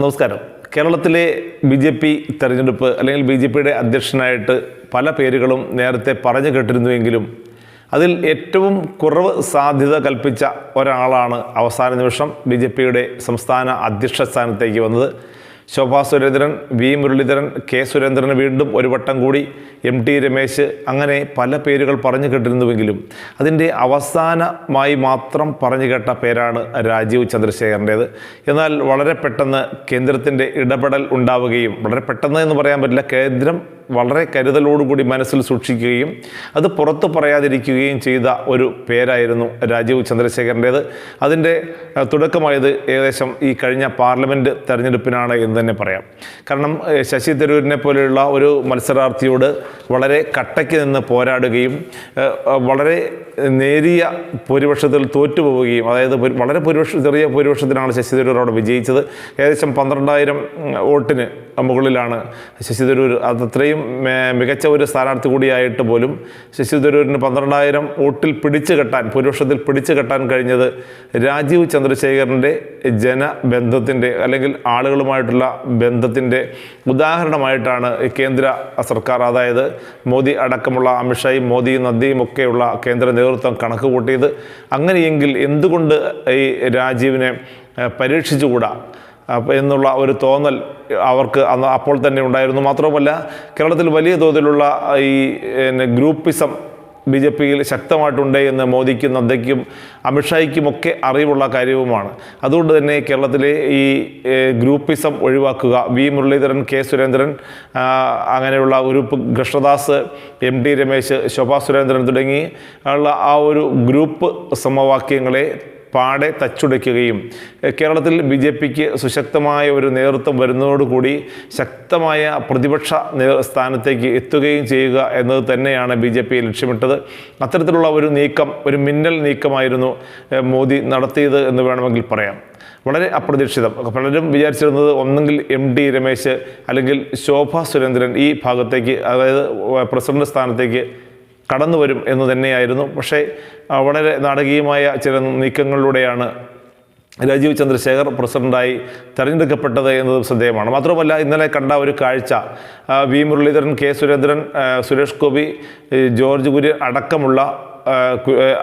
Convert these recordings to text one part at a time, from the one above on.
നമസ്കാരം. കേരളത്തിലെ B J P തെരഞ്ഞെടുപ്പ് അല്ലെങ്കിൽ ബി ജെ പിയുടെ അധ്യക്ഷനായിട്ട് പല പേരുകളും നേരത്തെ പറഞ്ഞു കേട്ടിരുന്നുവെങ്കിലും അതിൽ ഏറ്റവും കുറവ് സാധ്യത കൽപ്പിച്ച ഒരാളാണ് അവസാന നിമിഷം ബി ജെ പിയുടെ സംസ്ഥാന അധ്യക്ഷ സ്ഥാനത്തേക്ക് വന്നത്. ശോഭാ സുരേന്ദ്രൻ വി. മുരളീധരൻ കെ. സുരേന്ദ്രന് വീണ്ടും ഒരു വട്ടം കൂടി എം. ടി. രമേശ് അങ്ങനെ പല പേരുകൾ പറഞ്ഞു കേട്ടിരുന്നുവെങ്കിലും അതിന്റെ അവസാനമായി മാത്രം പറഞ്ഞു കേട്ട പേരാണ് രാജീവ് ചന്ദ്രശേഖരന്റേത്. എന്നാൽ വളരെ പെട്ടെന്ന് കേന്ദ്രത്തിന്റെ ഇടപെടൽ ഉണ്ടാവുകയും വളരെ പെട്ടെന്ന് എന്ന് പറയാൻ പറ്റില്ല കേന്ദ്രം വളരെ കരുതലോടുകൂടി മനസ്സിൽ സൂക്ഷിക്കുകയും അത് പുറത്തു പറയാതിരിക്കുകയും ചെയ്ത ഒരു പേരായിരുന്നു രാജീവ് ചന്ദ്രശേഖരന്റേത്. അതിന്റെ തുടക്കമായത് ഏകദേശം ഈ കഴിഞ്ഞ പാർലമെന്റ് തെരഞ്ഞെടുപ്പിനാണ് എന്ന് തന്നെ പറയാം. കാരണം ശശി തരൂരിനെ പോലെയുള്ള ഒരു മത്സരാർത്ഥിയോട് വളരെ കട്ടയ്ക്ക് നിന്ന് പോരാടുകയും വളരെ നേരിയ ഭൂരിപക്ഷത്തിൽ തോറ്റുപോവുകയും അതായത് വളരെ ഭൂരിപക്ഷ ചെറിയ ഭൂരിപക്ഷത്തിനാണ് ശശി തരൂർ അവിടെ വിജയിച്ചത്. ഏകദേശം പന്ത്രണ്ടായിരം വോട്ടിന് മുകളിലാണ് ശശി തരൂർ. അത് അത്രയും മേ- മികച്ച ഒരു സ്ഥാനാർത്ഥി കൂടിയായിട്ട് പോലും ശശി തരൂരിന് പന്ത്രണ്ടായിരം വോട്ടിൽ പിടിച്ചു കെട്ടാൻ ഭൂരിപക്ഷത്തിൽ പിടിച്ചു കെട്ടാൻ കഴിഞ്ഞത് രാജീവ് ചന്ദ്രശേഖരന്റെ ജനബന്ധത്തിന്റെ അല്ലെങ്കിൽ ആളുകളുമായിട്ടുള്ള ബന്ധത്തിന്റെ ഉദാഹരണമായിട്ടാണ് കേന്ദ്ര സർക്കാർ അതായത് മോദി അടക്കമുള്ള അമിത്ഷായും മോദിയും നദ്ദയും ഒക്കെയുള്ള കേന്ദ്ര നേതൃത്വം കണക്ക് കൂട്ടിയത് അങ്ങനെയെങ്കിൽ എന്തുകൊണ്ട് ഈ രാജീവിനെ പരീക്ഷിച്ചുകൂടാ? എന്നുള്ള ഒരു തോന്നൽ അവർക്ക് അന്ന് അപ്പോൾ തന്നെ ഉണ്ടായിരുന്നു. മാത്രവുമല്ല കേരളത്തിൽ വലിയ തോതിലുള്ള ഈ ഗ്രൂപ്പിസം ബി ജെ പിയിൽ ശക്തമായിട്ടുണ്ട് എന്ന് മോദിക്കും നദ്ദയ്ക്കും അമിത്ഷായ്ക്കുമൊക്കെ അറിവുള്ള കാര്യവുമാണ്. അതുകൊണ്ട് തന്നെ കേരളത്തിലെ ഈ ഗ്രൂപ്പിസം ഒഴിവാക്കുക വി. മുരളീധരൻ കെ. സുരേന്ദ്രൻ അങ്ങനെയുള്ള ഒരു കൃഷ്ണദാസ് എം. ടി. രമേശ് ശോഭാ സുരേന്ദ്രൻ തുടങ്ങി ഉള്ള ആ ഒരു ഗ്രൂപ്പ് സമവാക്യങ്ങളെ പാടെ തച്ചുടയ്ക്കുകയും കേരളത്തിൽ ബി ജെ പിക്ക് സുശക്തമായ ഒരു നേതൃത്വം വരുന്നതോടുകൂടി ശക്തമായ പ്രതിപക്ഷ സ്ഥാനത്തേക്ക് എത്തുകയും ചെയ്യുക എന്നത് തന്നെയാണ് ബി ജെ പി ലക്ഷ്യമിട്ടത്. അത്തരത്തിലുള്ള ഒരു നീക്കം ഒരു മിന്നൽ നീക്കമായിരുന്നു മോദി നടത്തിയത് എന്ന് വേണമെങ്കിൽ പറയാം. വളരെ അപ്രതീക്ഷിതം. പലരും വിചാരിച്ചിരുന്നത് ഒന്നെങ്കിൽ എം ഡി രമേശ് അല്ലെങ്കിൽ ശോഭ സുരേന്ദ്രൻ ഈ ഭാഗത്തേക്ക് അതായത് പ്രസിഡന്റ് സ്ഥാനത്തേക്ക് കടന്നു വരും എന്ന് തന്നെയായിരുന്നു. പക്ഷേ വളരെ നാടകീയമായ ചില നീക്കങ്ങളിലൂടെയാണ് രാജീവ് ചന്ദ്രശേഖർ പ്രസിഡന്റായി തെരഞ്ഞെടുക്കപ്പെട്ടത് എന്നത് ശ്രദ്ധേയമാണ്. മാത്രമല്ല ഇന്നലെ കണ്ട ഒരു കാഴ്ച V Muraleedharan K Surendran Suresh Gopi George Kurian അടക്കമുള്ള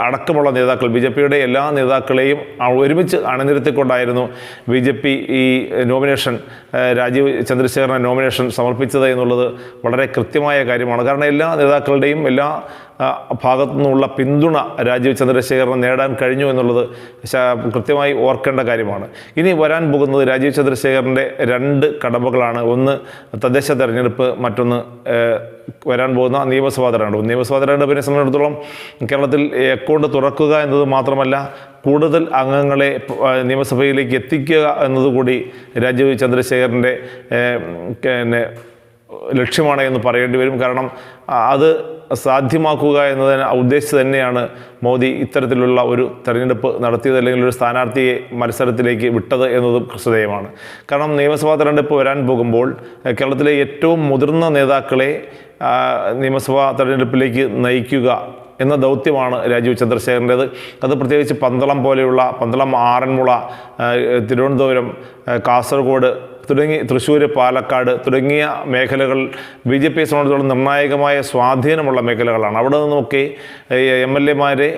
അടക്കമുള്ള നേതാക്കൾ ബി ജെ പിയുടെ എല്ലാ നേതാക്കളെയും ഒരുമിച്ച് അണിനിരത്തിക്കൊണ്ടായിരുന്നു ബി ജെ പി ഈ നോമിനേഷൻ രാജീവ് ചന്ദ്രശേഖരനെ നോമിനേഷൻ സമർപ്പിച്ചത് എന്നുള്ളത് വളരെ കൃത്യമായ കാര്യമാണ്. കാരണം എല്ലാ നേതാക്കളുടെയും എല്ലാ ഭാഗത്തു നിന്നുള്ള പിന്തുണ രാജീവ് ചന്ദ്രശേഖരന് നേടാൻ കഴിഞ്ഞു എന്നുള്ളത് കൃത്യമായി ഓർക്കേണ്ട കാര്യമാണ്. ഇനി വരാൻ പോകുന്നത് രാജീവ് ചന്ദ്രശേഖരന്റെ രണ്ട് കടമ്പകളാണ് ഒന്ന് തദ്ദേശ തെരഞ്ഞെടുപ്പ് മറ്റൊന്ന് വരാൻ പോകുന്ന നിയമസഭാ തെരഞ്ഞെടുപ്പ്. നിയമസഭാ തെരഞ്ഞെടുപ്പിനെ സംബന്ധിച്ചിടത്തോളം കേരളത്തിൽ അക്കൗണ്ട് തുറക്കുക എന്നത് മാത്രമല്ല കൂടുതൽ അംഗങ്ങളെ നിയമസഭയിലേക്ക് എത്തിക്കുക എന്നതുകൂടി രാജീവ് ചന്ദ്രശേഖരന്റെ പിന്നെ ലക്ഷ്യമാണ് എന്ന് പറയേണ്ടി വരും. കാരണം അത് സാധ്യമാക്കുക എന്നതിന് ഉദ്ദേശിച്ച് തന്നെയാണ് മോദി ഇത്തരത്തിലുള്ള ഒരു തെരഞ്ഞെടുപ്പ് നടത്തിയത് അല്ലെങ്കിൽ ഒരു സ്ഥാനാർത്ഥിയെ മത്സരത്തിലേക്ക് വിട്ടത് എന്നതും ശ്രദ്ധേയമാണ്. കാരണം നിയമസഭാ തെരഞ്ഞെടുപ്പ് വരാൻ പോകുമ്പോൾ കേരളത്തിലെ ഏറ്റവും മുതിർന്ന നേതാക്കളെ നിയമസഭാ തെരഞ്ഞെടുപ്പിലേക്ക് നയിക്കുക എന്ന ദൗത്യമാണ് രാജീവ് ചന്ദ്രശേഖരന്റേത്. അത് പ്രത്യേകിച്ച് പന്തളം പോലെയുള്ള പന്തളം ആറന്മുള തിരുവനന്തപുരം കാസർഗോഡ് തുടങ്ങി തൃശ്ശൂർ പാലക്കാട് തുടങ്ങിയ മേഖലകൾ ബി ജെ പിയെ സംബന്ധിച്ചിടത്തോളം നിർണായകമായ സ്വാധീനമുള്ള മേഖലകളാണ്. അവിടെ നിന്നൊക്കെ എം എൽ എമാരെ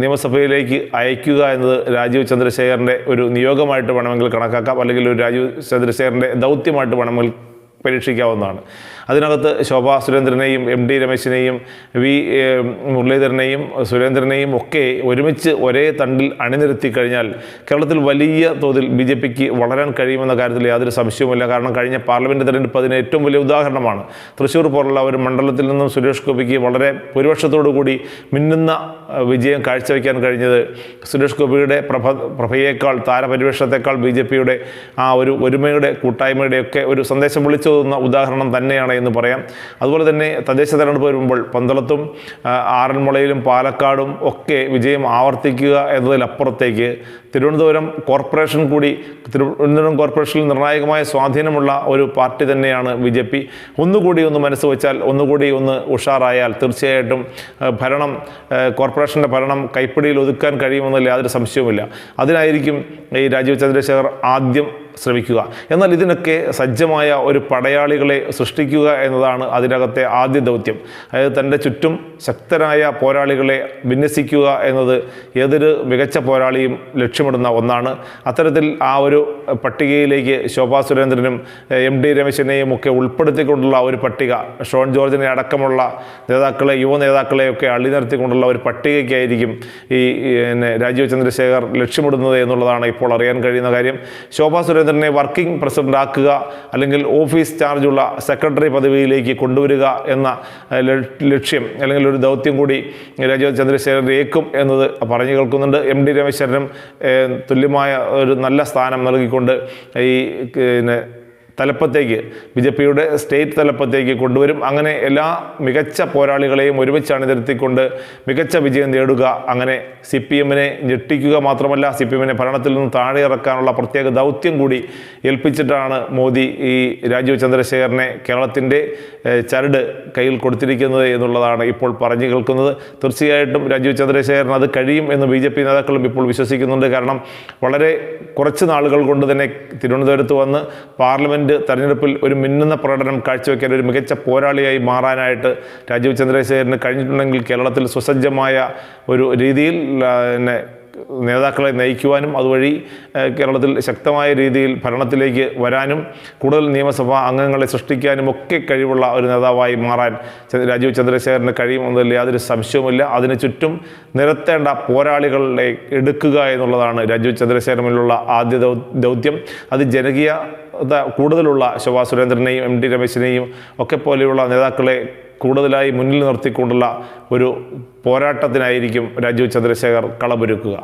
നിയമസഭയിലേക്ക് അയക്കുക എന്നത് രാജീവ് ചന്ദ്രശേഖരന്റെ ഒരു നിയോഗമായിട്ട് വേണമെങ്കിൽ കണക്കാക്കാം അല്ലെങ്കിൽ ഒരു രാജീവ് ചന്ദ്രശേഖരന്റെ ദൗത്യമായിട്ട് വേണമെങ്കിൽ പരീക്ഷിക്കാവുന്നതാണ്. അതിനകത്ത് ശോഭാ സുരേന്ദ്രനെയും എം ഡി രമേശിനെയും വി മുരളീധരനെയും സുരേന്ദ്രനെയും ഒക്കെ ഒരുമിച്ച് ഒരേ തണ്ടിൽ അണിനിരത്തി കഴിഞ്ഞാൽ കേരളത്തിൽ വലിയ തോതിൽ ബി ജെ പിക്ക് വളരാൻ കഴിയുമെന്ന കാര്യത്തിൽ യാതൊരു സംശയവുമില്ല. കാരണം കഴിഞ്ഞ പാർലമെന്റ് തെരഞ്ഞെടുപ്പ് അതിന് ഏറ്റവും വലിയ ഉദാഹരണമാണ്. തൃശ്ശൂർ പോലുള്ള ഒരു മണ്ഡലത്തിൽ നിന്നും സുരേഷ് ഗോപിക്ക് വളരെ ഭൂരിപക്ഷത്തോടു കൂടി മിന്നുന്ന വിജയം കാഴ്ചവെക്കാൻ കഴിഞ്ഞത് സുരേഷ് ഗോപിയുടെ പ്രഭ പ്രഭയേക്കാൾ താരപരിവേഷത്തേക്കാൾ ബി ജെ പിയുടെ ആ ഒരു ഒരുമയുടെ കൂട്ടായ്മയുടെ ഒക്കെ ഒരു സന്ദേശം വിളിച്ചോതുന്ന ഉദാഹരണം തന്നെയാണ് എന്ന് പറയാം. അതുപോലെ തന്നെ തദ്ദേശ തെരഞ്ഞെടുപ്പ് വരുമ്പോൾ പന്തളത്തും ആറന്മുളയിലും പാലക്കാടും ഒക്കെ വിജയം ആവർത്തിക്കുക എന്നതിലപ്പുറത്തേക്ക് തിരുവനന്തപുരം കോർപ്പറേഷൻ കൂടി തിരുവനന്തപുരം കോർപ്പറേഷനിൽ നിർണായകമായ സ്വാധീനമുള്ള ഒരു പാർട്ടി തന്നെയാണ് ബി ജെ പി. ഒന്നുകൂടി ഒന്ന് മനസ്സ് വെച്ചാൽ ഒന്നുകൂടി ഒന്ന് ഉഷാറായാൽ തീർച്ചയായിട്ടും ഭരണം കോർപ്പറേഷന്റെ ഭരണം കൈപ്പിടിയിൽ ഒതുക്കാൻ കഴിയുമെന്നതിൽ യാതൊരു സംശയവുമില്ല. അതിനായിരിക്കും ഈ രാജീവ് ചന്ദ്രശേഖർ ആദ്യം ശ്രമിക്കുക. എന്നാൽ ഇതിനൊക്കെ സജ്ജമായ ഒരു പടയാളികളെ സൃഷ്ടിക്കുക എന്നതാണ് അതിനകത്തെ ആദ്യ ദൗത്യം. അതായത് തന്റെ ചുറ്റും ശക്തരായ പോരാളികളെ വിന്യസിക്കുക എന്നത് ഏതൊരു മികച്ച പോരാളിയും ലക്ഷ്യമിടുന്ന ഒന്നാണ്. അത്തരത്തിൽ ആ ഒരു പട്ടികയിലേക്ക് ശോഭാ സുരേന്ദ്രനും എം ഡി രമേശിനെയും ഒക്കെ ഉൾപ്പെടുത്തിക്കൊണ്ടുള്ള ഒരു പട്ടിക ഷോൺ ജോർജിനെ അടക്കമുള്ള നേതാക്കളെ യുവ നേതാക്കളെയൊക്കെ അള്ളിനിർത്തിക്കൊണ്ടുള്ള ഒരു പട്ടികയ്ക്കായിരിക്കും ഈ പിന്നെ രാജീവ് ചന്ദ്രശേഖർ ലക്ഷ്യമിടുന്നത് എന്നുള്ളതാണ് ഇപ്പോൾ അറിയാൻ കഴിയുന്ന കാര്യം. ശോഭാ സുരേന്ദ്രനെ വർക്കിംഗ് പ്രസിഡന്റ് ആക്കുക അല്ലെങ്കിൽ ഓഫീസ് ചാർജുള്ള സെക്രട്ടറി പദവിയിലേക്ക് കൊണ്ടുവരിക എന്ന ലക്ഷ്യം അല്ലെങ്കിൽ ഒരു ദൗത്യം കൂടി രാജീവ് ചന്ദ്രശേഖരൻ ഏക്കും എന്നത് പറഞ്ഞു കേൾക്കുന്നുണ്ട്. എം ഡി രമേശ്വരനും തുല്യമായ ഒരു നല്ല സ്ഥാനം നൽകിക്കൊണ്ട് ഈ പിന്നെ തലപ്പത്തേക്ക് ബി ജെ പിയുടെ സ്റ്റേറ്റ് തലപ്പത്തേക്ക് കൊണ്ടുവരും. അങ്ങനെ എല്ലാ മികച്ച പോരാളികളെയും ഒരുമിച്ച് അണിനിരത്തിക്കൊണ്ട് മികച്ച വിജയം നേടുക. അങ്ങനെ സി പി എമ്മിനെ ഞെട്ടിക്കുക മാത്രമല്ല സി പി എമ്മിനെ ഭരണത്തിൽ നിന്ന് താഴെ ഇറക്കാനുള്ള പ്രത്യേക ദൗത്യം കൂടി ഏൽപ്പിച്ചിട്ടാണ് മോദി ഈ രാജീവ് ചന്ദ്രശേഖരനെ കേരളത്തിന്റെ ചരട് കയ്യിൽ കൊടുത്തിരിക്കുന്നത് എന്നുള്ളതാണ് ഇപ്പോൾ പറഞ്ഞു കേൾക്കുന്നത്. തീർച്ചയായിട്ടും രാജീവ് ചന്ദ്രശേഖരൻ അത് കഴിയും എന്ന് ബി ജെ പി നേതാക്കളും ഇപ്പോൾ വിശ്വസിക്കുന്നുണ്ട്. കാരണം വളരെ കുറച്ച് നാളുകൾ കൊണ്ട് തന്നെ തിരുവനന്തപുരത്ത് വന്ന് പാർലമെന്റ് തെരഞ്ഞെടുപ്പിൽ ഒരു മിന്നുന്ന പ്രകടനം കാഴ്ചവെക്കാൻ ഒരു മികച്ച പോരാളിയായി മാറാനായിട്ട് രാജീവ് ചന്ദ്രശേഖരന് കഴിഞ്ഞിട്ടുണ്ടെങ്കിൽ കേരളത്തിൽ സുസജ്ജമായ ഒരു രീതിയിൽ പിന്നെ നേതാക്കളെ നയിക്കുവാനും അതുവഴി കേരളത്തിൽ ശക്തമായ രീതിയിൽ ഭരണത്തിലേക്ക് വരാനും കൂടുതൽ നിയമസഭാ അംഗങ്ങളെ സൃഷ്ടിക്കാനും ഒക്കെ കഴിവുള്ള ഒരു നേതാവായി മാറാൻ രാജീവ് ചന്ദ്രശേഖരന് കഴിയുമെന്നതിൽ യാതൊരു സംശയവുമില്ല. അതിന് ചുറ്റും നിരത്തേണ്ട പോരാളികളെ എടുക്കുക എന്നുള്ളതാണ് രാജീവ് ചന്ദ്രശേഖരനിലുള്ള ആദ്യ ദൗത്യം. അത് ജനകീയത കൂടുതലുള്ള ശോഭാ സുരേന്ദ്രനെയും എം ഡി രമേശിനെയും ഒക്കെ പോലെയുള്ള നേതാക്കളെ കൂടുതലായി മുന്നിൽ നിർത്തിക്കൊണ്ടുള്ള ഒരു പോരാട്ടത്തിനായിരിക്കും രാജീവ് ചന്ദ്രശേഖർ കളമൊരുക്കുക.